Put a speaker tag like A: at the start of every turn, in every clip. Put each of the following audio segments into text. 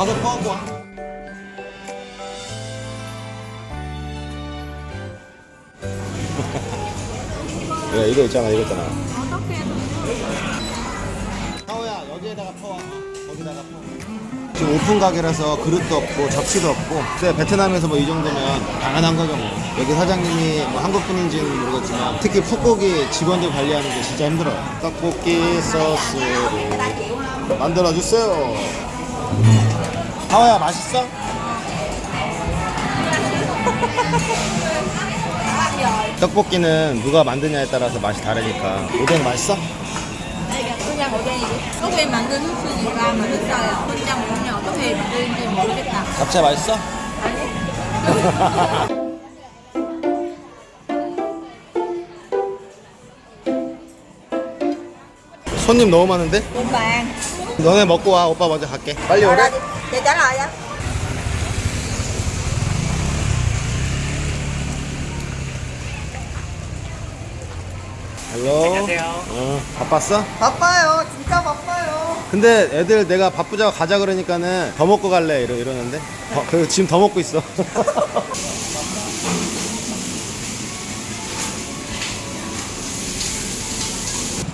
A: 가서 퍼갖고 와. 야 이거 있잖아 이거 있잖아.
B: 어떻게
A: 타오야 여기에다가 퍼. 거기다가 퍼. 지금 오픈 가게라서 그릇도 없고 접시도 없고 근데 베트남에서 뭐 이 정도면 당연한 거죠 뭐. 여기 사장님이 뭐 한국 분인지는 모르겠지만 특히 푸고기 직원들 관리하는 게 진짜 힘들어요 떡볶이 소스를 만들어 주세요 타오야 맛있어? 떡볶이는 누가 만드냐에 따라서 맛이 다르니까 오뎅 맛있어?
B: 그냥 오뎅이지 어떻게 만든 후추니까 맛있어요 그냥 그냥 어떻게 만드는지 모르겠다
A: 잡채 맛있어? 손님 너무 많은데?
B: bàn
A: 너네 먹고 와 오빠 먼저 갈게 빨리 오래?
B: Để trả lại á
A: 헬로
C: 안녕하세요.
A: 어, 바빴어?
B: 바빠요. 진짜 바빠요.
A: 근데 애들 내가 바쁘자고 가자 그러니까는 더 먹고 갈래 이러, 이러는데? 어, 그 지금 더 먹고 있어.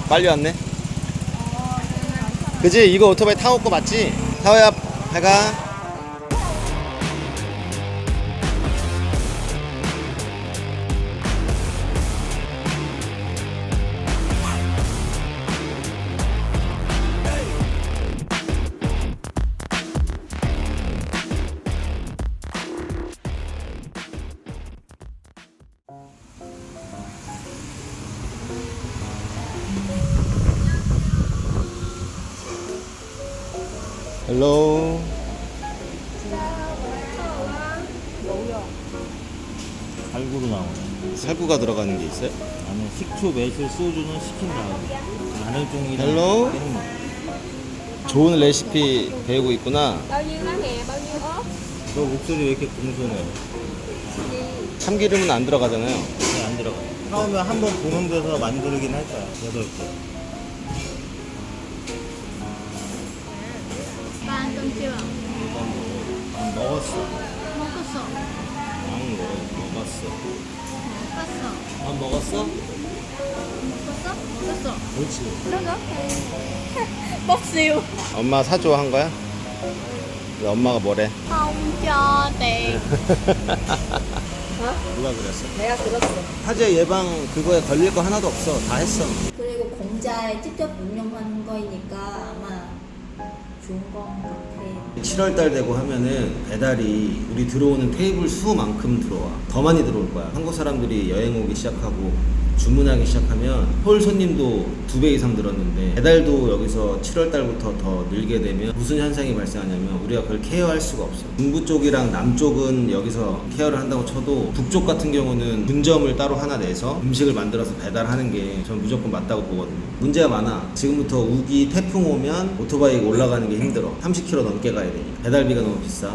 A: 빨리 왔네. 그지? 이거 오토바이 타고 거 맞지? 타오야 배가 헬로
C: 갈구로 나오네.
A: 살구가 들어가는 게 있어요?
C: 안에 식초, 매실, 소주는 시킨 다음에 마늘 종이랑
A: 헬로?
C: 깨는 거.
A: 좋은 레시피 배우고 있구나
D: bao nhiêu lá hẹ bao nhiêu ớt
C: 너 목소리 왜 이렇게 공손해?
A: 참기름은 안 들어가잖아요
C: 네, 안 들어가. 처음에 한번 보는 데서 만들긴 할 거야. 여덟 개.
D: Chưa
C: 안 먹었어.
D: 먹었어
C: 안 먹, 먹었어.
D: 먹었어
A: 밥 먹었어?
D: 먹었어 먹었어
C: 그렇지.
D: bốc siêu
A: 엄마 사줘 한 거야? 왜 엄마가 뭐래?
D: không cho tiền
A: 누가 그랬어?
B: 내가 들었어
A: 화재 예방 그거에 걸릴 거 하나도 없어 다 했어
B: 그리고 공자에 직접 운영하는 거니까 아마 좋은 건 같아
A: 7월 달 되고 하면은 배달이 우리 들어오는 테이블 수만큼 들어와. 더 많이 들어올 거야. 한국 사람들이 여행 오기 시작하고 주문하기 시작하면 홀 손님도 두 배 이상 늘었는데 배달도 여기서 7월 달부터 더 늘게 되면 무슨 현상이 발생하냐면 우리가 그걸 케어할 수가 없어 중부 쪽이랑 남쪽은 여기서 케어를 한다고 쳐도 북쪽 같은 경우는 분점을 따로 하나 내서 음식을 만들어서 배달하는 게전 무조건 맞다고 보거든요. 문제가 많아. 지금부터 우기 태풍 오면 오토바이 올라가는 게 힘들어. 30km 넘게 가야 되니까. 배달비가 너무 비싸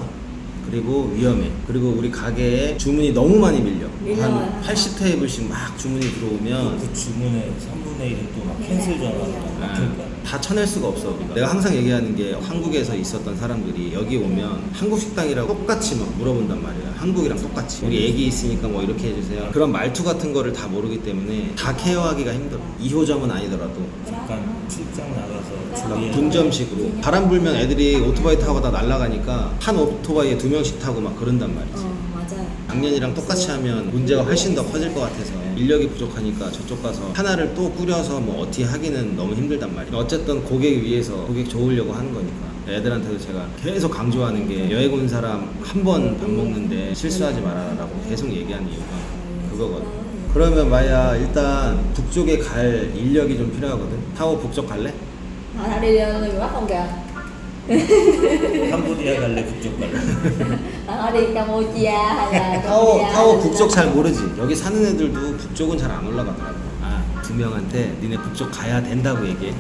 A: 그리고 위험해. 그리고 우리 가게에 주문이 너무 많이 밀려.
B: 밀려요.
A: 한 80테이블씩 막 주문이 들어오면
C: 그 주문의 3분의 1은 또 막 캔슬 전화가 막힐 거야.
A: 다 쳐낼 수가 없어. 우리가. 내가 항상 얘기하는 게 한국에서 있었던 사람들이 여기 오면 한국 식당이라고 똑같이 막 물어본단 말이야. 한국이랑 똑같이. 우리 애기 있으니까 뭐 이렇게 해주세요. 그런 말투 같은 거를 다 모르기 때문에 다 케어하기가 힘들어. 2호점은 아니더라도.
C: 잠깐 출장 나가서
A: 막
C: 준비해.
A: 분점식으로 바람 불면 애들이 오토바이 타고 다 날아가니까 한 오토바이에 두 명씩 타고 막 그런단 말이지.
B: 어 맞아요
A: 작년이랑 똑같이 하면 문제가 훨씬 더 커질 것 같아서 인력이 부족하니까 저쪽 가서 하나를 또 꾸려서 뭐 어떻게 하기는 너무 힘들단 말이에요. 어쨌든 고객 위해서 고객 좋으려고 하는 거니까. 애들한테도 제가 계속 강조하는 게 여행 온 사람 한 번 밥 먹는데 실수하지 말아라고 계속 얘기하는 이유가 그거거든. 그러면 마야 일단 북쪽에 갈 인력이 좀 필요하거든. 타오 북쪽 갈래?
B: họ đã đi ờ, người Bắc không kìa
C: 캄보디아 갈래, 북쪽 갈래.
B: họ đi Campuchia hay là
A: 타오
B: Cambodia
A: 타오
B: hay là-
A: 북쪽 잘 모르지. 여기 사는 애들도 북쪽은 잘 안 올라가더라고. 아, 두 명한테 니네 북쪽 가야 된다고 얘기해.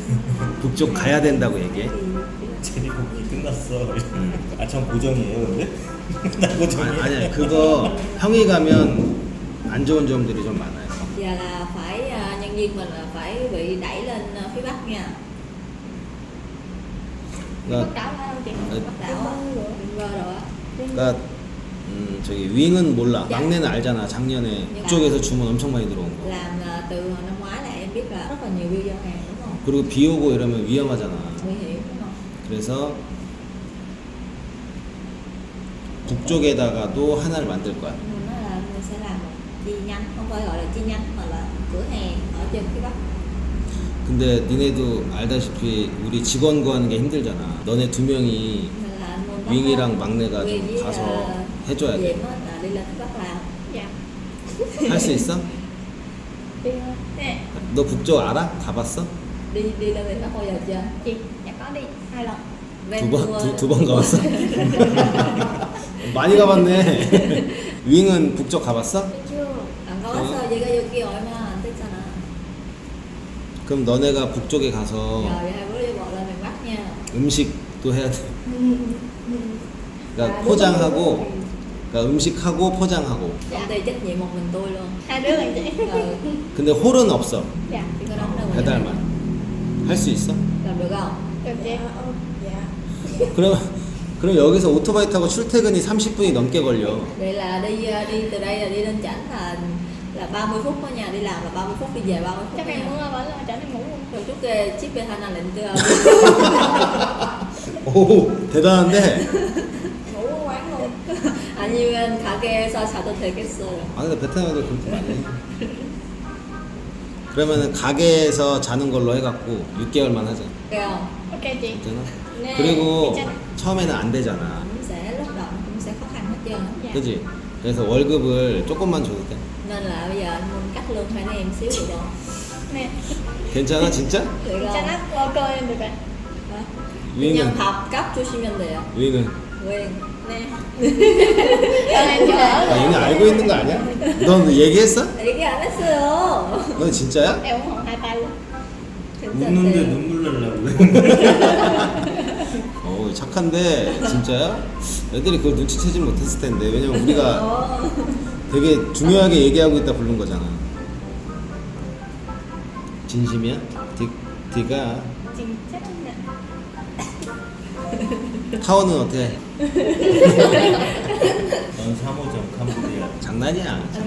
A: 북쪽 가야 된다고 얘기해.
C: 제리볶이 끝났어. 아, 전 고정이에요, 근데? 나
A: 아니,
C: 고정이에요.
A: 아니 그거 형이 가면 안 좋은 점들이 좀 많아요.
B: giờ là phải ờ, nhân viên mình là phải bị đẩy lên ờ, phía Bắc nha
A: 그러니까,
D: phải không chị?
A: Ừ.
B: Bắt đảo á Vinpearl rồi á
A: 그러니까 음, 저기 윙은 몰라. 막내는 알잖아. 작년에 북쪽에서 주문 엄청 많이 들어온 거.
B: Làm là từ hồi năm ngoái là em biết là rất là nhiều giao hàng đúng không?
A: 그리고 비 오고 이러면 위험하잖아.
B: Nguy hiểm đúng không?
A: 그래서 북쪽에다가도 하나를 만들 거야.
B: Mình nói là mình sẽ làm một chi nhánh Không phải gọi là chi nhánh mà là cửa hàng ở trên phía Bắc
A: 근데 니네도 알다시피 우리 직원 구하는 게 힘들잖아. 너네 두 명이
B: là
A: 윙이랑 막내가
B: Quyền
A: 좀
B: với,
A: 가서 해줘야 돼.
B: Diệm á, là đi lên phía Bắc làm
D: Dạ.
A: 할 수 있어?
D: Đi thôi. Nè,
A: 너 북쪽 알아? 가봤어?
B: Đi đi lên phía Bắc bao giờ chưa?
D: chị, dạ có đi hai lần.
A: 두 번, 두, 두 번 가봤어? 많이 가봤네. 윙은 북쪽 가봤어?
B: Mà anh thích sao nào
A: 그럼 너네가 북쪽에 가서
B: Rồi hai bữa đi bộ lên miền Bắc nha
A: 음식도 해야 돼. 그러니까 포장하고, 그러니까 음식하고 포장하고.
B: Công ty trách nhiệm một mình tôi luôn
D: Hai đứa bạn chị.
B: Rồi
A: 근데 홀은 없어.
D: Dạ.
B: chỉ có đóng đâu mà
A: 배달만. 할 수 있어?
B: Làm được không?
D: Được chị. Dạ.
A: 그럼 그럼 여기서 오토바이 타고 출퇴근이 30분이 넘게 걸려.
B: Vậy là đi ờ, đi từ đây là đi lên chảnh là là 30 phút ở nhà đi làm là 30 phút đi về 30 phút
D: Chắc
B: ở
D: em muốn
B: nhà.
D: là trả đi ngủ luôn.
B: Rồi chút chip về Hana lệnh chưa?
A: 오 대단한데.
D: Ngủ quán luôn.
B: 아니면 가게에서 자도 되겠어요.
A: 아 근데 베트남 애들 그렇게 많이 해. 그러면은 가게에서 자는 걸로 해갖고 6개월만 하자.
B: Được không?
D: Ok chị.
A: 괜찮아?
B: 네.
A: 그리고
D: 괜찮아.
A: 처음에는 안 되잖아.
B: Cũng sẽ lúc đầu cũng sẽ khó khăn hết trơn. á.
D: Dạ.
A: 그지? 그래서 월급을 조금만 줘도 돼.
B: Nên là bây giờ anh muốn cắt lương hai anh em xíu được không?
D: Nè.
A: 괜찮아 진짜?
B: Được
D: nó ok em được rồi.
B: Hả? 값 주시면 돼요.
A: 윙은
D: em cho
A: 아. 얘네 알고 있는 거 아니야? 너 얘기했어?
B: Cái anh 했어요.
A: 너 진짜야?
D: Luôn.
B: 진짜
C: 웃는데
B: 네.
C: 눈물 날라고
A: 어 착한데 진짜야? 애들이 그걸 눈치채지 못했을 텐데 왜냐면 우리가
B: Ồ.
A: 되게 중요하게 얘기하고 있다 부른 거잖아. 진심이야? 디, 디가
D: 진짜.
A: 타워는 어때?
C: 넌 3호점 캄보디아
A: 장난이야.
B: Nó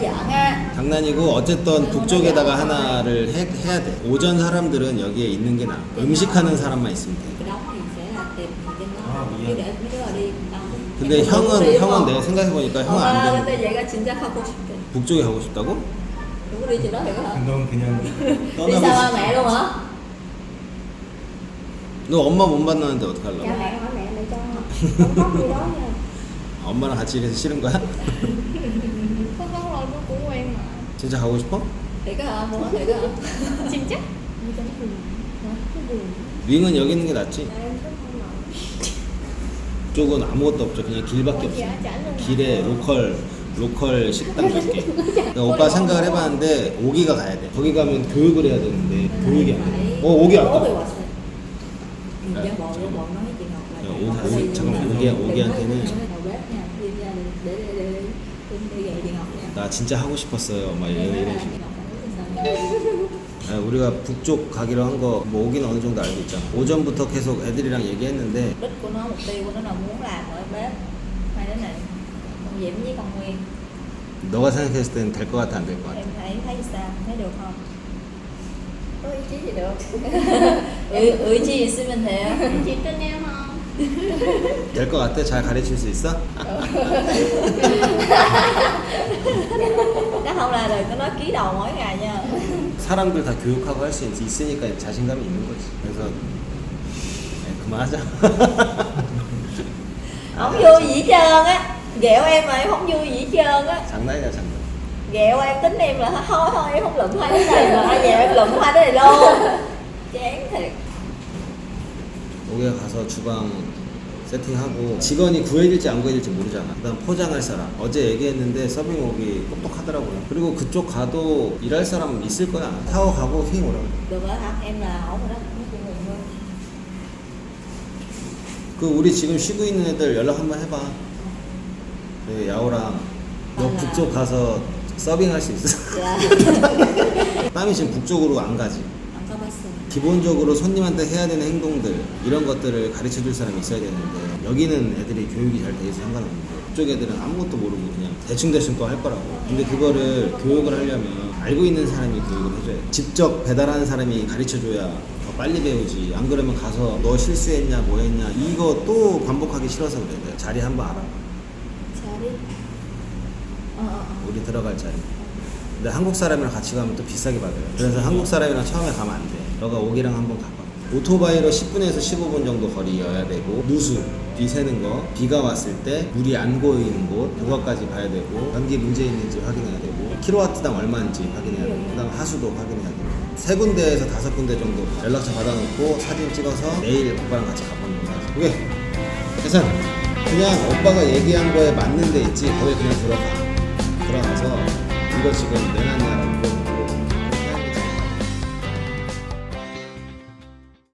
B: giỡn á.
A: 장난이고 어쨌든 북쪽에다가 하나를 해, 해야 돼. 오전 사람들은 여기에 있는 게 나아. 음식하는 사람만 있으면 돼.
B: Cái đóng thì sẽ là tìm trên đó.
C: 아,
B: để mấy đứa đi đâu.
A: 근데 형은? 형은 내가 생각해 보니까 형
B: 아,
A: 안
B: 근데
A: 돼.
B: 얘가 진짜 가고 싶대.
A: 북쪽에 가고 싶다고?
B: Được hả?
C: 넌 그냥 떠나고 싶어
B: mẹ luôn hả?
A: 너 엄마 못 만나는데 어떡 하려고?
D: Dạ mẹ hỏi mẹ mẹ cho không có gì đó nha.
A: 엄마랑 같이 일해서 싫은 거야?
D: Có con rồi nó cũng quen mà.
A: 진짜 가고 싶어?
B: Thiệt á hả?
D: 진짜?
A: 윙은 여기 있는 게 낫지.
D: Dạ em thích không nổi.
A: 쪽은 아무것도 없죠. 그냥 길밖에 없어.
D: Dạ trả luôn.
A: 길에 로컬 로컬 식당 몇 개. 그러니까 오빠 생각을 해봤는데 오기가 가야 돼. 거기 가면 교육을 해야 되는데 교육이 안 돼. 어 오기 아까.
B: đi
A: 잠깐만, 오기- 오기한테는. 나 진짜 하고 싶었어요. 막 이런 이런 식으로. 우리가 북쪽 가기로 한 거 뭐 오기는 어느 정도 알고 있잖아. 오전부터 계속 애들이랑 얘기했는데
B: đích của nó mục tiêu của nó là muốn làm ở bếp hai đứa này con Diễm với con Nguyên
A: 너가 생각했을 때는 될 것 같아 안 될 것 같아?
B: em thấy thấy sao thấy được không
D: Có ý chí gì được.
B: 의, 의지 있으면 돼요
D: Chị tin em không?
A: 될 것 같아? 잘 가르칠 수 있어?
B: nếu không là đừng có nói ký đầu mỗi ngày nha
A: 사람들 다 교육하고 할 수 있으니까 자신감이 있는 거지. 그래서 네, 그만하자.
B: không vui gì trơn á ghẹo em mà em không vui gì trơn á
A: 장난이야 장난.
B: ghẹo em tính em là thôi thôi em không lụm hai đứa này mà ai ghẹo em lụm hai đứa này luôn chán thiệt
A: 오게 가서 주방 세팅하고 직원이 구해질지 안 구해질지 모르잖아. 그다음 포장할 사람. 어제 얘기했는데 서빙 오기 똑똑하더라고요. 그리고 그쪽 가도 일할 사람 있을 거야. 타워 가고 휘 오라고.
B: được rồi hả em là ổn rồi đó nói chuyện mình luôn
A: 그 우리 지금 쉬고 있는 애들 연락 한번 해봐. 그 야오랑 너
B: 아.
A: 북쪽 가서 서빙할 수 있어?
B: dạ
A: 땀이 지금 북쪽으로 안 가지.
B: Sĩ
A: 기본적으로 손님한테 해야 되는 행동들 이런 것들을 가르쳐 줄 사람이 있어야 되는데 여기는 애들이 교육이 잘 돼 있어 상관없는데 그쪽 애들은 아무것도 모르고 그냥 대충대충 또 할 거라고 근데 그거를 교육을 하려면 알고 있는 사람이 교육을 해줘야 돼 직접 배달하는 사람이 가르쳐 줘야 더 빨리 배우지 안 그러면 가서 너 실수했냐 뭐 했냐 이거 또 반복하기 싫어서 그래 내 자리 한번 알아봐
D: 자리. 어, 어, 어.
A: 우리 들어갈 자리. 근데 한국 사람이랑 같이 가면 또 비싸게 받아요. 그래서 한국 사람이랑 처음에 가면 안 돼. 너가 오기랑 한번 가봐. 오토바이로 10분에서 15분 정도 거리여야 되고 누수 비 새는 거 비가 왔을 때 물이 안 고이는 곳 그것까지 봐야 되고 변기 문제 있는지 확인해야 되고 킬로와트당 얼마인지 확인해야 되고 그다음 하수도 확인해야 되고. 세 군데에서 다섯 군데 정도 연락처 받아놓고 사진 찍어서 내일 오빠랑 같이 가보는 거야. 오케이? 계산 그냥 오빠가 얘기한 거에 맞는 데 있지 거기 그냥 들어가. 들어가서 이거 지금 내놨냐